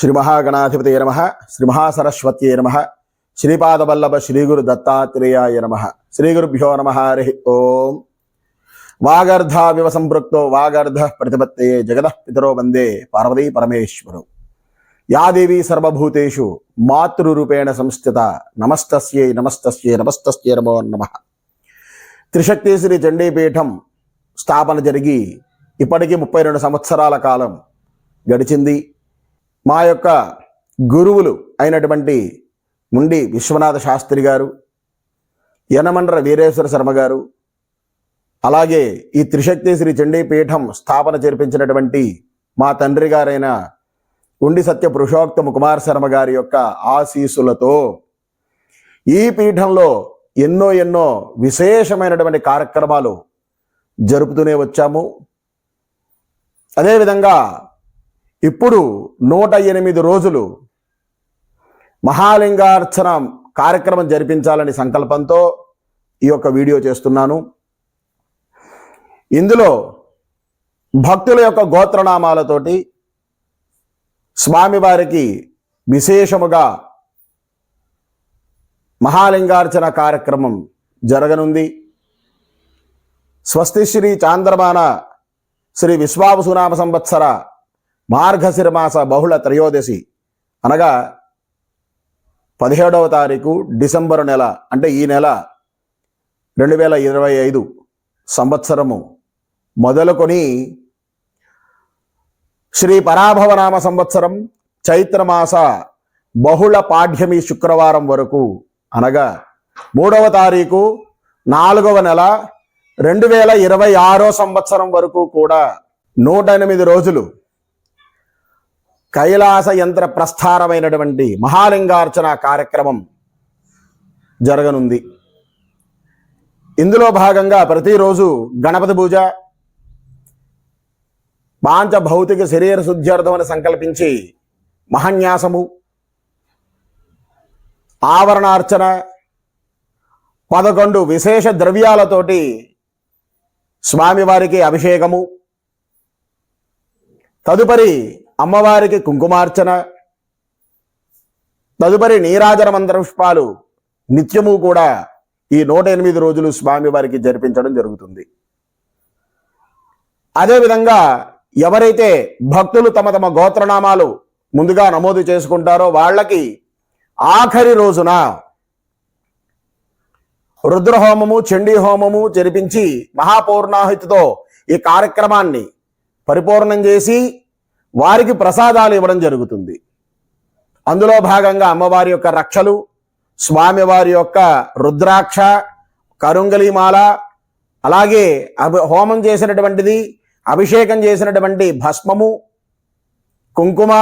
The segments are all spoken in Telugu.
శ్రీ మహాగణాధిపతి నమ. శ్రీ మహాసరస్వత్యే నమ. శ్రీపాదవల్లభ శ్రీగురు దత్తాత్రేయాయ నమ. శ్రీగురుభ్యో నమ. హరి ఓం. వాగర్ధావివ సంపృక్తో వాగర్ధ ప్రతిపత్తయే జగదః పితరో వందే పార్వతీ పరమేశ్వరు. యాదేవి సర్వభూతేషు మాతృరూపేణ సంస్థిత నమస్తస్యై నమస్తస్యై నమస్తస్యై నమో నమ. త్రిశక్తి శ్రీ చండీపీఠం స్థాపన జరిగి ఇప్పటికీ ముప్పై రెండు సంవత్సరాల కాలం గడిచింది. మా యొక్క గురువులు అయినటువంటి ముండి విశ్వనాథ శాస్త్రి గారు యనమండ్ర వీరేశ్వర శర్మ గారు అలాగే ఈ త్రిశక్తి శ్రీ చండీపీఠం స్థాపన చేర్పించినటువంటి మా తండ్రి గారైన ఉండి సత్య పురుషోక్తము కుమార్ శర్మ గారి యొక్క ఆశీసులతో ఈ పీఠంలో ఎన్నో ఎన్నో విశేషమైనటువంటి కార్యక్రమాలు జరుపుతూనే వచ్చాము. అదేవిధంగా ఇప్పుడు నూట ఎనిమిది రోజులు మహాలింగార్చన కార్యక్రమం జరిపించాలని సంకల్పంతో ఈ యొక్క వీడియో చేస్తున్నాను. ఇందులో భక్తుల యొక్క గోత్రనామాలతోటి స్వామివారికి విశేషముగా మహాలింగార్చన కార్యక్రమం జరగనుంది. స్వస్తి శ్రీ చాంద్రమాన శ్రీ విశ్వావసునామ సంవత్సర మార్గశిరమాస బహుళ త్రయోదశి. అనగా పదిహేడవ తారీఖు డిసెంబరు నెల అంటే ఈ నెల రెండు వేల ఇరవై ఐదు సంవత్సరము మొదలుకొని శ్రీ పరాభవనామ సంవత్సరం చైత్రమాస బహుళ పాఠ్యమి శుక్రవారం వరకు. అనగా మూడవ తారీఖు నాలుగవ నెల రెండు వేల ఇరవై ఆరో సంవత్సరం వరకు కూడా నూట ఎనిమిది రోజులు కైలాస యంత్ర ప్రస్థారమైనటువంటి మహాలింగార్చన కార్యక్రమం జరగనుంది. ఇందులో భాగంగా ప్రతిరోజు గణపతి పూజ పాంచ భౌతిక శరీర శుద్ధ్యర్థం అని సంకల్పించి మహన్యాసము ఆవరణార్చన పదకొండు విశేష ద్రవ్యాలతోటి స్వామివారికి అభిషేకము తదుపరి అమ్మవారికి కుంకుమార్చన తదుపరి నీరాజన మంత్రపుష్పాలు నిత్యము కూడా ఈ నూట ఎనిమిది రోజులు స్వామివారికి జరిపించడం జరుగుతుంది. అదేవిధంగా ఎవరైతే భక్తులు తమ తమ గోత్రనామాలు ముందుగా నమోదు చేసుకుంటారో వాళ్ళకి ఆఖరి రోజున రుద్రహోమము చండీ హోమము జరిపించి మహాపూర్ణాహితితో ఈ కార్యక్రమాన్ని పరిపూర్ణం చేసి వారికి ప్రసాదాలు ఇవ్వడం జరుగుతుంది. అందులో భాగంగా అమ్మవారి యొక్క రక్షలు స్వామివారి యొక్క రుద్రాక్ష కరుంగలిమాల అలాగే అభి హోమం చేసినటువంటిది అభిషేకం చేసినటువంటి భస్మము కుంకుమ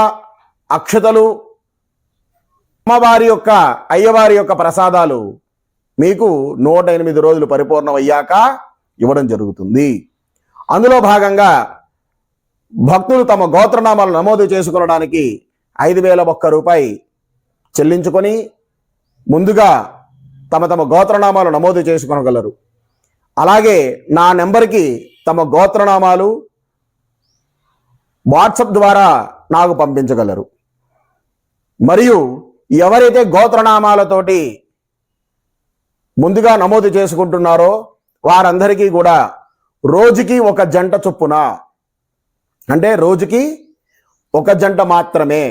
అక్షతలు అమ్మవారి యొక్క అయ్యవారి యొక్క ప్రసాదాలు మీకు నూట ఎనిమిది రోజులు పరిపూర్ణమయ్యాక ఇవ్వడం జరుగుతుంది. అందులో భాగంగా భక్తులు తమ గోత్రనామాలు నమోదు చేసుకోవడానికి ఐదు వేల ఒక్క రూపాయి చెల్లించుకొని ముందుగా తమ తమ గోత్రనామాలు నమోదు చేసుకోగలరు అలాగే నా నెంబర్కి తమ గోత్రనామాలు వాట్సప్ ద్వారా నాకు పంపించగలరు. మరియు ఎవరైతే గోత్రనామాలతోటి ముందుగా నమోదు చేసుకుంటున్నారో వారందరికీ కూడా రోజుకి ఒక జంట చొప్పున అంటే రోజుకి ఒక జంట మాత్రమే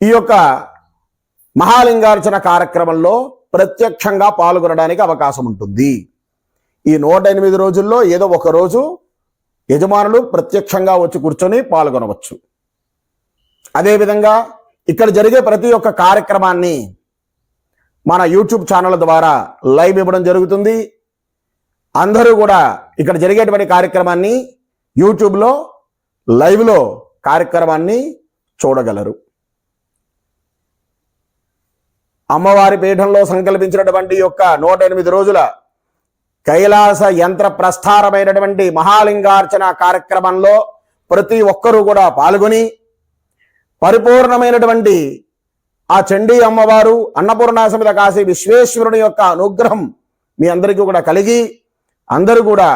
ఈ యొక్క మహాలింగార్చన కార్యక్రమంలో ప్రత్యక్షంగా పాల్గొనడానికి అవకాశం ఉంటుంది. ఈ నూట ఎనిమిది రోజుల్లో ఏదో ఒక రోజు యజమానులు ప్రత్యక్షంగా వచ్చి కూర్చొని పాల్గొనవచ్చు. అదేవిధంగా ఇక్కడ జరిగే ప్రతి ఒక్క కార్యక్రమాన్ని మన యూట్యూబ్ ఛానల్ ద్వారా లైవ్ ఇవ్వడం జరుగుతుంది. అందరూ కూడా ఇక్కడ జరిగేటువంటి కార్యక్రమాన్ని యూట్యూబ్లో లైవ్లో కార్యక్రమాన్ని చూడగలరు. అమ్మవారి పీఠంలో సంకల్పించినటువంటి యొక్క నూట ఎనిమిది రోజుల కైలాస యంత్ర ప్రస్థారమైనటువంటి మహాలింగార్చన కార్యక్రమంలో ప్రతి ఒక్కరూ కూడా పాల్గొని పరిపూర్ణమైనటువంటి ఆ చండీ అమ్మవారు అన్నపూర్ణాసమిత కాశీ విశ్వేశ్వరుని యొక్క అనుగ్రహం మీ అందరికీ కూడా కలిగి అందరూ కూడా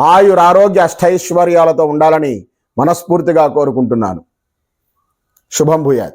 ఆయుర ఆరోగ్య అష్టైశ్వర్యాలతో ఉండాలని మనస్ఫూర్తిగా కోరుకుంటున్నాను. శుభం భూయాత్.